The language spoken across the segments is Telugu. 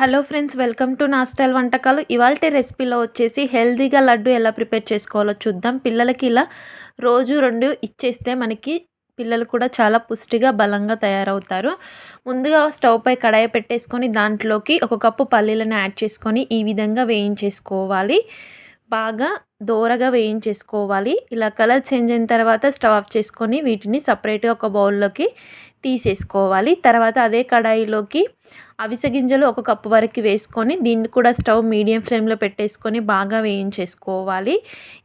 హలో ఫ్రెండ్స్ వెల్కమ్ టు నా స్టైల్ వంటకాలు. ఇవాళ రెసిపీలో వచ్చేసి హెల్తీగా లడ్డు ఎలా ప్రిపేర్ చేసుకోవాలో చూద్దాం. పిల్లలకి ఇలా రోజు రెండు ఇచ్చేస్తే మనకి పిల్లలు కూడా చాలా పుష్టిగా బలంగా తయారవుతారు. ముందుగా స్టవ్ పై కడాయి పెట్టేసుకొని దాంట్లోకి ఒక కప్పు పల్లీలను యాడ్ చేసుకొని ఈ విధంగా వేయించేసుకోవాలి. బాగా దోరగా వేయించేసుకోవాలి. ఇలా కలర్ చేంజ్ అయిన తర్వాత స్టవ్ ఆఫ్ చేసుకొని వీటిని సపరేట్గా ఒక బౌల్లోకి తీసేసుకోవాలి. తర్వాత అదే కడాయిలోకి అవిసె గింజలు ఒక కప్పు వరకు వేసుకొని దీన్ని కూడా స్టవ్ మీడియం ఫ్లేమ్లో పెట్టేసుకొని బాగా వేయించేసుకోవాలి.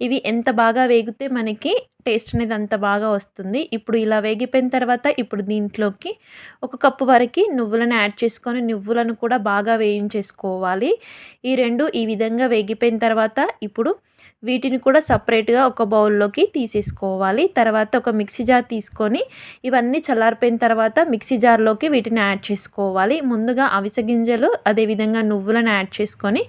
ఇవి ఎంత బాగా వేగితే మనకి టేస్ట్ అనేది అంత బాగా వస్తుంది. ఇప్పుడు ఇలా వేగిపోయిన తర్వాత ఇప్పుడు దీంట్లోకి ఒక కప్పు వరకు నువ్వులను యాడ్ చేసుకొని నువ్వులను కూడా బాగా వేయించేసుకోవాలి. ఈ రెండు ఈ విధంగా వేగిపోయిన తర్వాత ఇప్పుడు వీటిని కూడా సపరేట్గా ఒక బౌల్లోకి తీసేసుకోవాలి. తర్వాత ఒక మిక్సీ జార్ తీసుకొని ఇవన్నీ చల్లారిపోయిన తర్వాత మిక్సీ జార్లోకి వీటిని యాడ్ చేసుకోవాలి. ముందుగా అవిసె గింజలు అదేవిధంగా నువ్వులను యాడ్ చేసుకొని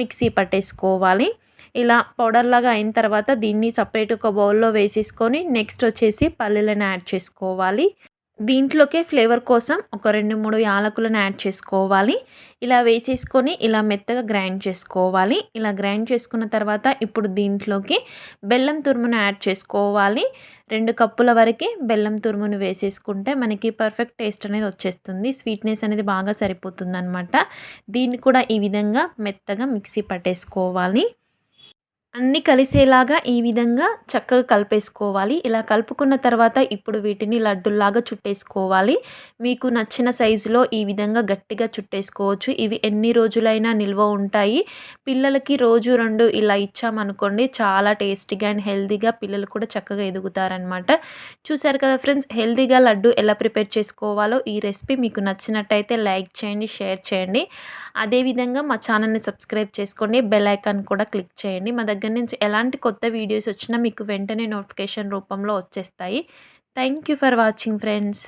మిక్సీ పట్టేసుకోవాలి. ఇలా పౌడర్ లాగా అయిన తర్వాత దీన్ని సపరేట్ ఒక బౌల్లో వేసేసుకొని నెక్స్ట్ వచ్చేసి పల్లీలను యాడ్ చేసుకోవాలి. దీంట్లోకే ఫ్లేవర్ కోసం ఒక రెండు మూడు యాలకులను యాడ్ చేసుకోవాలి. ఇలా వేసేసుకొని ఇలా మెత్తగా గ్రైండ్ చేసుకోవాలి. ఇలా గ్రైండ్ చేసుకున్న తర్వాత ఇప్పుడు దీంట్లోకి బెల్లం తురుమును యాడ్ చేసుకోవాలి. రెండు కప్పుల వరకు బెల్లం తురుమును వేసేసుకుంటే మనకి పర్ఫెక్ట్ టేస్ట్ అనేది వచ్చేస్తుంది. స్వీట్నెస్ అనేది బాగా సరిపోతుంది అనమాట దీన్ని కూడా ఈ విధంగా మెత్తగా మిక్సీ పట్టేసుకోవాలి. అన్నీ కలిసేలాగా ఈ విధంగా చక్కగా కలిపేసుకోవాలి. ఇలా కలుపుకున్న తర్వాత ఇప్పుడు వీటిని లడ్డుల్లాగా చుట్టేసుకోవాలి. మీకు నచ్చిన సైజులో ఈ విధంగా గట్టిగా చుట్టేసుకోవచ్చు. ఇవి ఎన్ని రోజులైనా నిల్వ ఉంటాయి. పిల్లలకి రోజు రెండు ఇలా ఇచ్చామనుకోండి చాలా టేస్టీగా అండ్ హెల్తీగా పిల్లలు కూడా చక్కగా ఎదుగుతారనమాట. చూసారు కదా ఫ్రెండ్స్ హెల్తీగా లడ్డు ఎలా ప్రిపేర్ చేసుకోవాలో ఈ రెసిపీ మీకు నచ్చినట్టయితే లైక్ చేయండి షేర్ చేయండి. అదేవిధంగా మా ఛానల్ని సబ్స్క్రైబ్ చేసుకోండి. బెల్ ఐకాన్ కూడా క్లిక్ చేయండి. మా దగ్గర దగ్గర నుంచి ఎలాంటి కొత్త వీడియోస్ వచ్చినా మీకు వెంటనే నోటిఫికేషన్ రూపంలో వచ్చేస్తాయి. Thank you for watching friends.